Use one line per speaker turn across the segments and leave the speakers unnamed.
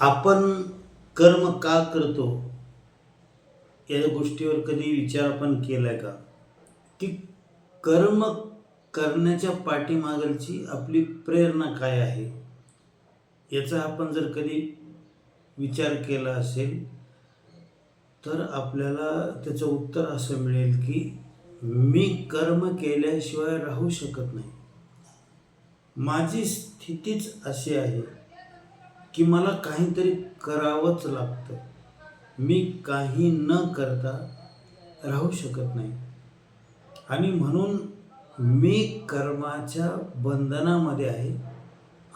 आपण कर्म का करतो? या गोष्टीवर कधी विचार आपण केलाय का? की कर्म करण्याच्या पाठीमागलची आपली प्रेरणा काय आहे? याचा आपण जर कधी विचार केला असेल तर आपल्याला त्याचं उत्तर असं मिळेल की मी कर्म केल्याशिवाय राहू शकत नाही. माझी स्थितीच अशी आहे. की मला काहीतरी करावंच लागतं. मी काही न करता राहू शकत नाही. आणि म्हणून मी कर्माच्या बंधनामध्ये आहे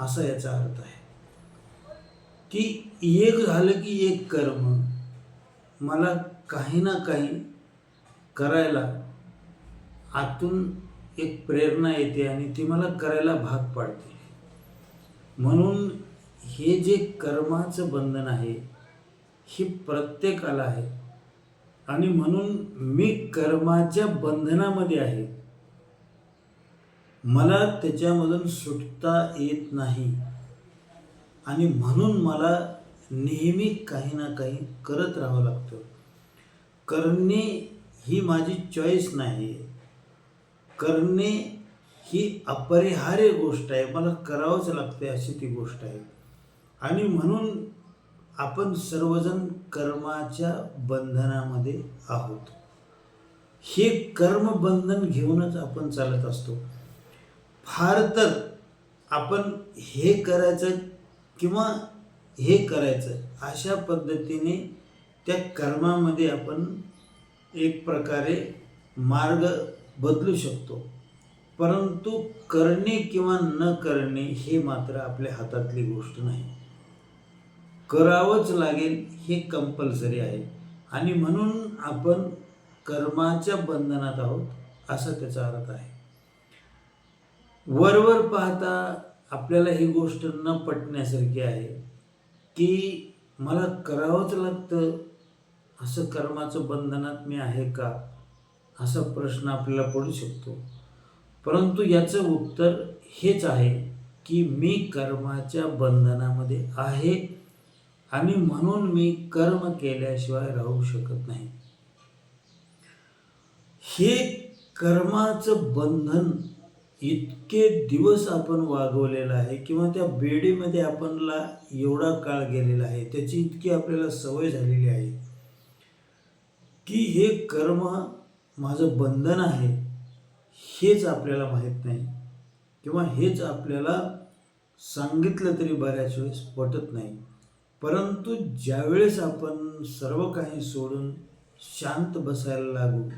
असा याचा अर्थ आहे. की एक झालं की एक कर्म मला काही ना काही करायला आतून एक प्रेरणा येते आणि ती मला करायला भाग पाडते. म्हणून हे जे कर्माचं बंधन आहे हे प्रत्येकाला आहे. आणि म्हणून मी कर्माच्या बंधनामध्ये आहे. मला त्याच्यामधून सुटता येत नाही. आणि म्हणून मला नेहमी काही ना काही करत राहावं लागतं. करणे ही माझी चॉईस नाही. करणे ही अपरिहार्य गोष्ट आहे. मला करावंच लागते अशी ती गोष्ट आहे. आणि म्हणून आपण सर्वजण कर्माच्या बंधनामध्ये आहोत. हे कर्मबंधन घेऊनच आपण चालत असतो. फार तर आपण हे करायचं किंवा हे करायचं अशा पद्धतीने त्या कर्मामध्ये आपण एक प्रकारे मार्ग बदलू शकतो. परंतु करणे किंवा न करणे हे मात्र आपल्या हातातली गोष्ट नाही. करावंच लागेल हे कंपल्सरी आहे. आणि म्हणून आपण कर्माच्या बंधनात आहोत असा त्याचा अर्थ आहे. वरवर पाहता आपल्याला ही गोष्ट न पटण्यासारखी आहे की मला करावंच लागतं असं कर्माचं बंधनात मी आहे का असा प्रश्न आपल्याला पडू शकतो. परंतु याचं उत्तर हेच आहे की मी कर्माच्या बंधनामध्ये आहे आणि म्हणून मी कर्म केल्याशिवाय राहू शकत नाही. हे कर्माचं बंधन इतके दिवस आपण वागवलेलं आहे किंवा त्या बेडीमध्ये आपणला एवढा काळ गेलेला आहे त्याची इतकी आपल्याला सवय झालेली आहे की हे कर्म माझं बंधन आहे हेच आपल्याला माहीत नाही किंवा हेच आपल्याला सांगितलं तरी बऱ्याच वेळेस पटत नाही. परंतु ज्यावेळेस आपण सर्व काही सोडून शांत बसायला लागू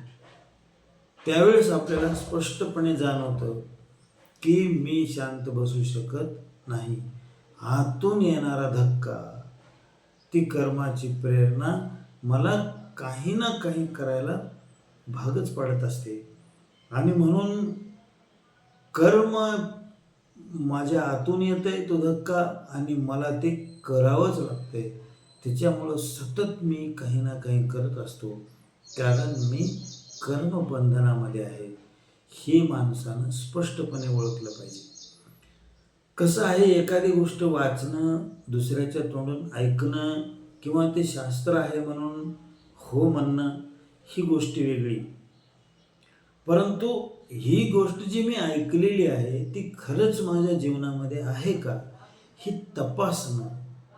त्यावेळेस आपल्याला स्पष्टपणे जाणवतं की मी शांत बसू शकत नाही. आतून येणारा धक्का ती कर्माची प्रेरणा मला काही ना काही करायला भागच पडत असते. आणि म्हणून कर्म माझ्या आतून आहे तो धक्का आणि मला ते करावंच लागतंय. त्याच्यामुळं सतत मी काही ना काही करत असतो. कारण मी कर्मबंधनामध्ये आहे. हे माणसानं स्पष्टपणे ओळखलं पाहिजे. कसं आहे एखादी गोष्ट वाचणं दुसऱ्याच्या तोंडून ऐकणं किंवा ते शास्त्र आहे म्हणून हो म्हणणं ही गोष्ट वेगळी. परंतु ही गोष्ट जी मी ऐकलेली आहे ती खरंच माझ्या जीवनामध्ये आहे का? ही तपासणं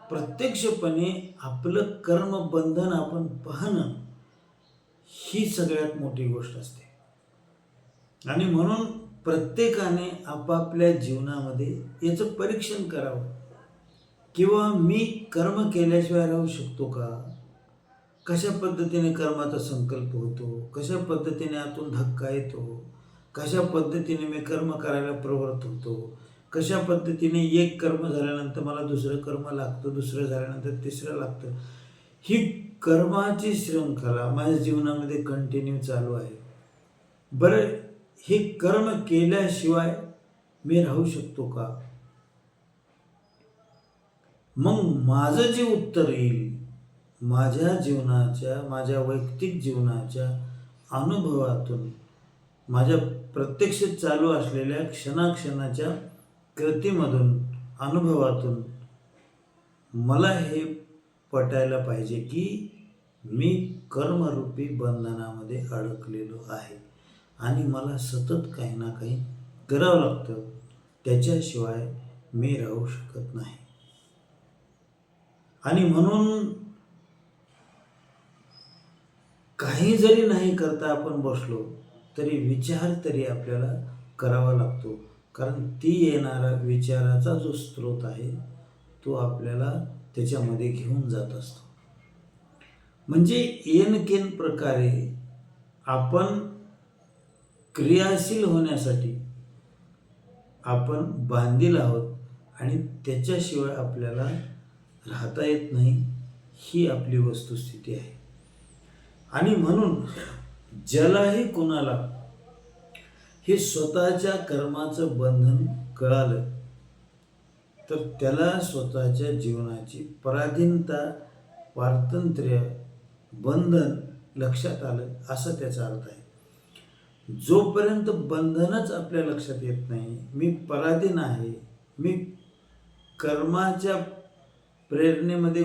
प्रत्यक्षपणे आपलं कर्मबंधन आपण पाहणं ही सगळ्यात मोठी गोष्ट असते. आणि म्हणून प्रत्येकाने आपापल्या जीवनामध्ये याचं परीक्षण करावं. किंवा मी कर्म केल्याशिवाय राहू शकतो का? कशा पद्धतीने कर्माचा संकल्प होतो? कशा पद्धतीने आतून धक्का येतो? कशा पद्धतीने मी कर्म करायला प्रवृत्त होतो? कशा पद्धतीने एक कर्म झाल्यानंतर मला दुसरं कर्म लागतं दुसरं झाल्यानंतर तिसरं लागतं? ही कर्माची श्रृंखला माझ्या जीवनामध्ये कंटिन्यू चालू आहे. बरं हे कर्म केल्याशिवाय मी राहू शकतो का? मग माझं जे उत्तर येईल माझ्या जीवनाच्या माझ्या वैयक्तिक जीवनाच्या अनुभवातून माझ्या प्रत्यक्ष चालू असलेल्या क्षणाक्षणाच्या कृतीमधून अनुभवातून मला हे पटायला पाहिजे की मी कर्मरूपी बंधनामध्ये अडकलेलो आहे आणि मला सतत काही ना काही करावं लागतं. त्याच्याशिवाय मी राहू शकत नाही. आणि म्हणून काही जरी नाही करता आपण बसलो तरी विचार तरी आपल्याला करावा लागतो. कारण ती येणारा विचाराचा जो स्रोत आहे तो आपल्याला त्याच्यामध्ये घेऊन जात असतो. म्हणजे येनकेन प्रकारे आपण क्रियाशील होण्यासाठी आपण बांधील आहोत आणि त्याच्याशिवाय आपल्याला राहता येत नाही ही आपली वस्तुस्थिती आहे. आणि म्हणून ज्यालाही कोणाला? हे स्वतःच्या कर्माचं बंधन कळालं. तर त्याला स्वतःच्या जीवनाची पराधीनता पारतंत्र्य बंधन लक्षात आलं असं त्याचा अर्थ आहे. जोपर्यंत बंधनच आपल्या लक्षात येत नाही मी पराधीन आहे मी कर्माच्या प्रेरणेमध्ये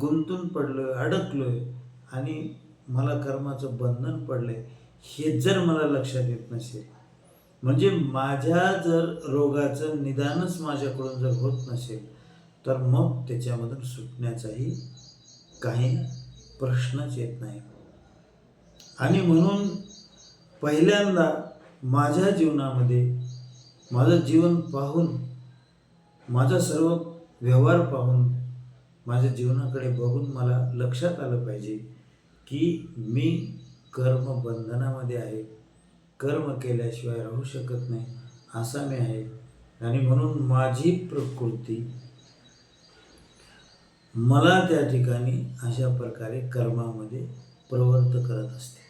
गुंतून पडलो अडकलो आहे आणि मला कर्माचं बंधन पडलं आहे हे जर मला लक्षात येत नसेल म्हणजे माझ्या जर रोगाचं निदानच माझ्याकडून जर होत नसेल तर मग त्याच्यामधून सुटण्याचाही काही प्रश्नच येत नाही. आणि म्हणून पहिल्यांदा माझ्या जीवनामध्ये माझं जीवन पाहून माझा सर्व व्यवहार पाहून माझ्या जीवनाकडे बघून मला लक्षात आलं पाहिजे की मी कर्मबंधनामध्ये आहे. कर्म केल्याशिवाय राहू शकत नाही असा मी आहे. आणि म्हणून माझी प्रकृती मला त्या ठिकाणी अशा प्रकारे कर्मामध्ये प्रवृत्त करत असते.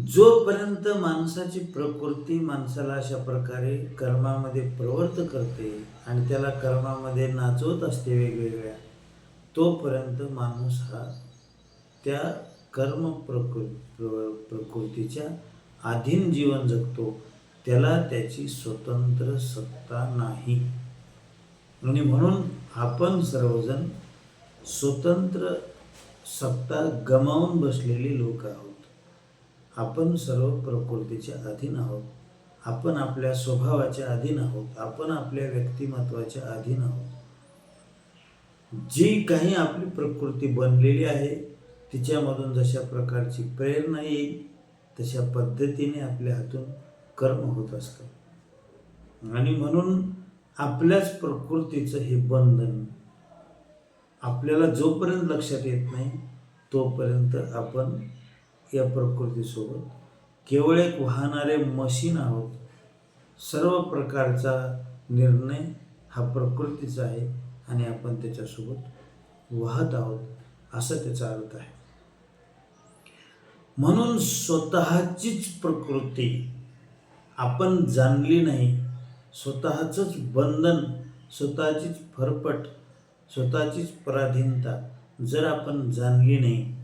जोपर्यंत माणसाची प्रकृती माणसाला अशा प्रकारे कर्मामध्ये प्रवृत्त करते आणि त्याला कर्मामध्ये नाचवत असते वेगवेगळ्या तोपर्यंत माणूस हा त्या कर्म प्रकृ प्र प्रकृतीच्या अधीन जीवन जगतो. त्याला त्याची स्वतंत्र सत्ता नाही. आणि म्हणून आपण सर्वजण स्वतंत्र सत्ता गमावून बसलेले लोक आहोत. आपण सर्व प्रकृतीच्या अधीन आहोत. आपण आपल्या स्वभावाच्या अधीन आहोत. आपण आपल्या व्यक्तिमत्वाच्या अधीन आहोत. जी काही आपली प्रकृती बनलेली आहे तिच्यामधून जशा प्रकारची प्रेरणा येईल तशा पद्धतीने आपल्या हातून कर्म होत असतं आणि म्हणून आपल्याच प्रकृतीचं हे बंधन आपल्याला जोपर्यंत लक्षात येत नाही तोपर्यंत आपण या प्रकृतीसोबत केवळ एक वाहणारे मशीन आहोत. सर्व प्रकारचा निर्णय हा प्रकृतीचा आहे. आणि आपण त्याच्यासोबत वाहत आहोत असं त्याचा अर्थ आहे. म्हणून स्वतःचीच प्रकृती आपण जाणली नाही स्वतःचंच बंधन स्वतःचीच फरफट स्वतःचीच पराधीनता जर आपण जाणली नाही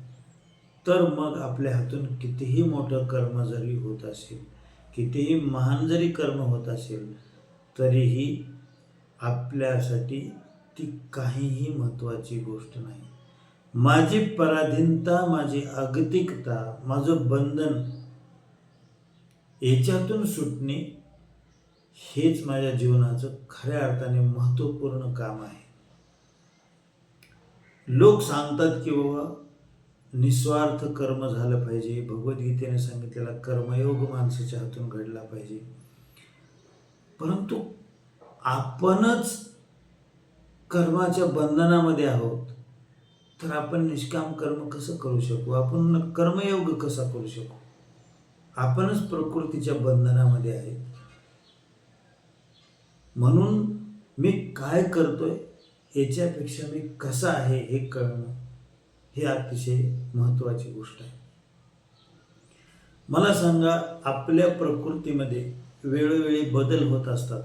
तर मग आपल्या हातून कितीही मोठं कर्म जरी होत असेल कितीही महान जरी कर्म होत असेल तरीही आपल्यासाठी ती काहीही महत्त्वाची गोष्ट नाही. माझी पराधीनता माझी अगतिकता माझं बंधन याच्यातून सुटणे हेच माझ्या जीवनाचं खऱ्या अर्थाने महत्त्वपूर्ण काम आहे. लोक सांगतात की बाबा निस्वार्थ कर्म झालं पाहिजे. भगवद्गीतेने सांगितलेला कर्मयोग माणसाच्या हातून घडला पाहिजे. परंतु आपणच कर्माच्या बंधनामध्ये आहोत तर आपण निष्काम कर्म कसं करू शकू? आपण कर्मयोग कसा करू शकू? आपणच प्रकृतीच्या बंधनामध्ये आहे. म्हणून मी काय करतोय याच्यापेक्षा मी कसा आहे हे कळणं हे अतिशय महत्त्वाची गोष्ट आहे. मला सांगा आपल्या प्रकृतीमध्ये वेळोवेळी बदल होत असतात.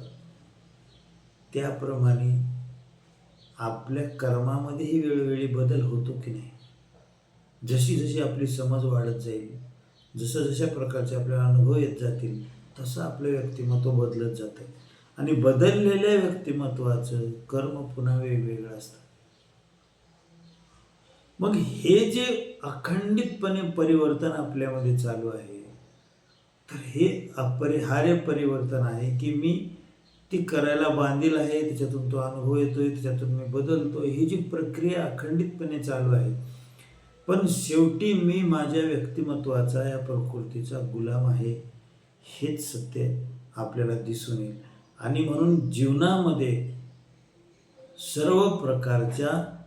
त्याप्रमाणे आपल्या कर्मामध्येही वेळोवेळी बदल होतो की नाही? जशी जशी आपली समज वाढत जाईल जसं जशा प्रकारचे आपल्याला अनुभव येत जातील तसं आपलं व्यक्तिमत्व बदलत जातं. आणि बदललेल्या व्यक्तिमत्वाचं कर्म पुन्हा वेगवेगळं असतं. मग हे जे अखंडितपणे परिवर्तन आपल्यामध्ये चालू आहे तर हे अपरिहार्य परिवर्तन आहे की मी ती करायला बांधील आहे त्याच्यातून तो अनुभव येतोय त्याच्यातून मी बदलतोय ही जी प्रक्रिया अखंडितपणे चालू आहे. पण शेवटी मी माझ्या व्यक्तिमत्वाचा या प्रकृतीचा गुलाम आहे हेच सत्य आपल्याला दिसून येईल. आणि म्हणून जीवनामध्ये सर्व प्रकारच्या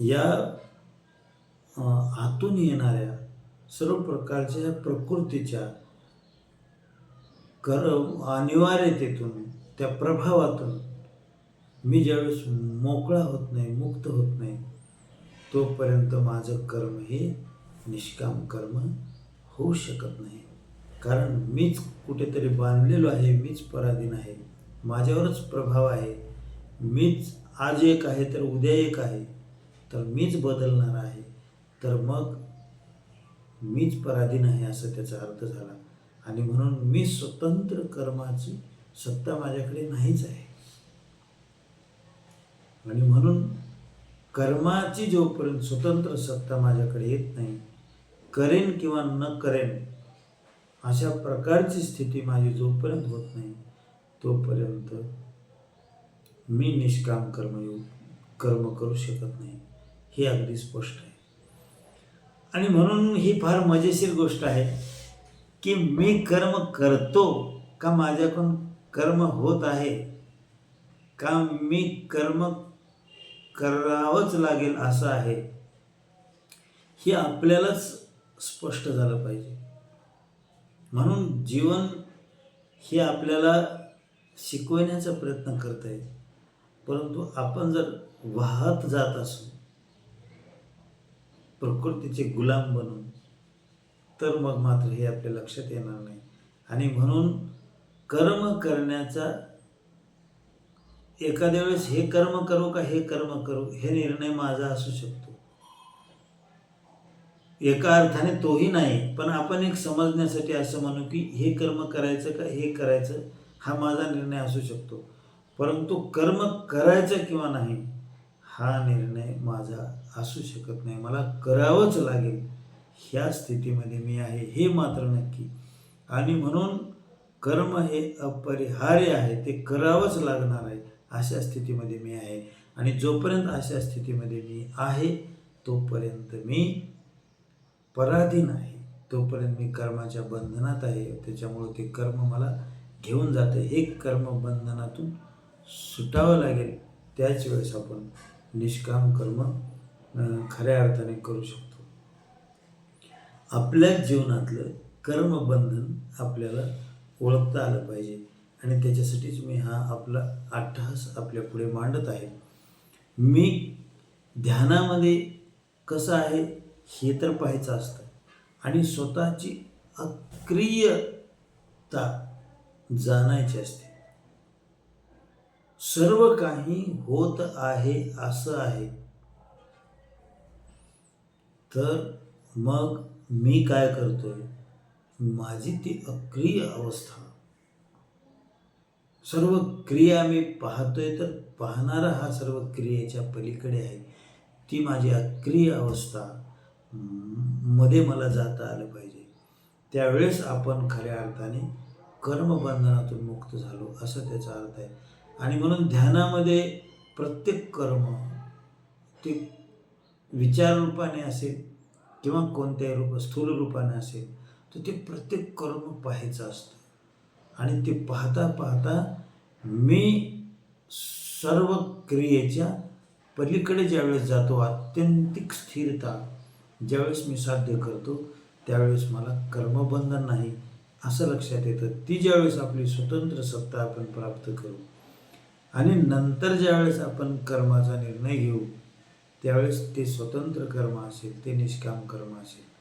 या आतून येणाऱ्या सर्व प्रकारच्या या प्रकृतीच्या कर अनिवार्यतेतून त्या प्रभावातून मी ज्यावेळेस मोकळा होत नाही मुक्त होत नाही तोपर्यंत माझं कर्म हे निष्काम कर्म होऊ शकत नाही. कारण मीच कुठेतरी बांधलेलो आहे मीच पराधीन आहे माझ्यावरच प्रभाव आहे मीच आज एक आहे तर उद्या एक आहे तर मीच बदलणार आहे तर मग मीच पराधीन आहे असं त्याचा अर्थ झाला. आणि म्हणून मी स्वतंत्र कर्माची सत्ता माझ्याकडे नाहीच आहे. आणि म्हणून कर्माची जोपर्यंत स्वतंत्र सत्ता माझ्याकडे येत नाही करेन किंवा न करेन अशा प्रकारची स्थिती माझी जोपर्यंत होत नाही तोपर्यंत मी निष्काम कर्मयोग कर्म करू शकत नाही. हे अगदी स्पष्ट आहे. आणि म्हणून ही फार मजेशीर गोष्ट आहे की मी कर्म करतो का माझ्याकडून कर्म होत आहे. का मी कर्म करावंच लागेल असं आहे? हे आपल्यालाच स्पष्ट झालं पाहिजे. म्हणून जीवन हे आपल्याला शिकवण्याचा प्रयत्न करता येईल. परंतु आपण जर वाहत जात असू प्रकृतीचे गुलाम बनून तर मग मात्र हे आपल्या लक्षात येणार नाही. आणि म्हणून कर्म करण्याचा एखाद्या वेळेस हे कर्म करू का हे कर्म करू हे निर्णय माझा असू शकतो. एका अर्थाने तोही नाही पण आपण एक समजण्यासाठी असं म्हणू की हे कर्म करायचं का हे करायचं हा माझा निर्णय असू शकतो. परंतु कर्म करायचं किंवा नाही हा निर्णय माझा असू शकत नाही. मला करावंच लागेल. ह्या स्थितीमध्ये मी आहे हे मात्र नक्की. आणि म्हणून कर्म हे अपरिहार्य आहे ते करावंच लागणार आहे अशा स्थितीमध्ये मी आहे. आणि जोपर्यंत अशा स्थितीमध्ये मी आहे तोपर्यंत मी पराधीन आहे तोपर्यंत मी कर्माच्या बंधनात आहे. त्याच्यामुळं ते कर्म मला घेऊन जातं. हे कर्म बंधनातून सुटावं लागेल. त्याच वेळेस आपण निष्काम कर्म खऱ्या अर्थाने करू शकतो. आपल्या जीवनातलं कर्मबंधन आपल्याला ओळखता आलं पाहिजे. आणि त्याच्यासाठीच मी हा आपला अट्टहास आपल्या पुढे मांडत आहे. मी ध्यानामध्ये कसं आहे हे तर पाहायचं असतं. आणि स्वतःची अक्रियता जाणायची असते. सर्व काही होत आहे असं आहे. तर मग मी काय करतोय? माझी ती अक्रिय अवस्था. सर्व क्रिया मी पाहतोय तर पाहणारा हा सर्व क्रियेच्या पलीकडे आहे. ती माझी अक्रिय अवस्था मध्ये मला जाता आलं पाहिजे. त्यावेळेस आपण खऱ्या अर्थाने कर्मबंधनातून मुक्त झालो असं त्याचा अर्थ आहे. आणि म्हणून ध्यानामध्ये प्रत्येक कर्म ते विचार रूपाने असेल किंवा कोणत्याही रूप स्थूल रूपाने असेल तर ते प्रत्येक कर्म पाहायचं असतं. आणि ते पाहता पाहता मी सर्व क्रियेच्या पलीकडे ज्यावेळेस जातो आत्यंतिक स्थिरता ज्यावेळेस मी साध्य करतो त्यावेळेस मला कर्मबंधन नाही असं लक्षात येतं. ती ज्यावेळेस आपली स्वतंत्र सत्ता आपण प्राप्त करू आणि नंतर ज्यावेळेस आपण कर्माचा निर्णय घेऊ त्यावेळेस ते स्वतंत्र कर्म असेल ते निष्काम कर्म असेल.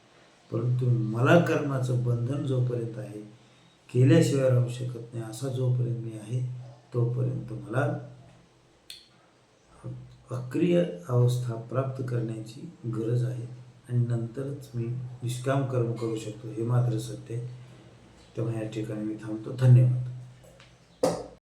परंतु मला कर्माचं बंधन जोपर्यंत आहे केल्याशिवाय राहू शकत नाही असा जोपर्यंत मी आहे तोपर्यंत मला अक्रिय अवस्था प्राप्त करण्याची गरज आहे आणि नंतरच मी निष्काम कर्म करू शकतो हे मात्र सत्य आहे. तेव्हा या ठिकाणी मी थांबतो. धन्यवाद.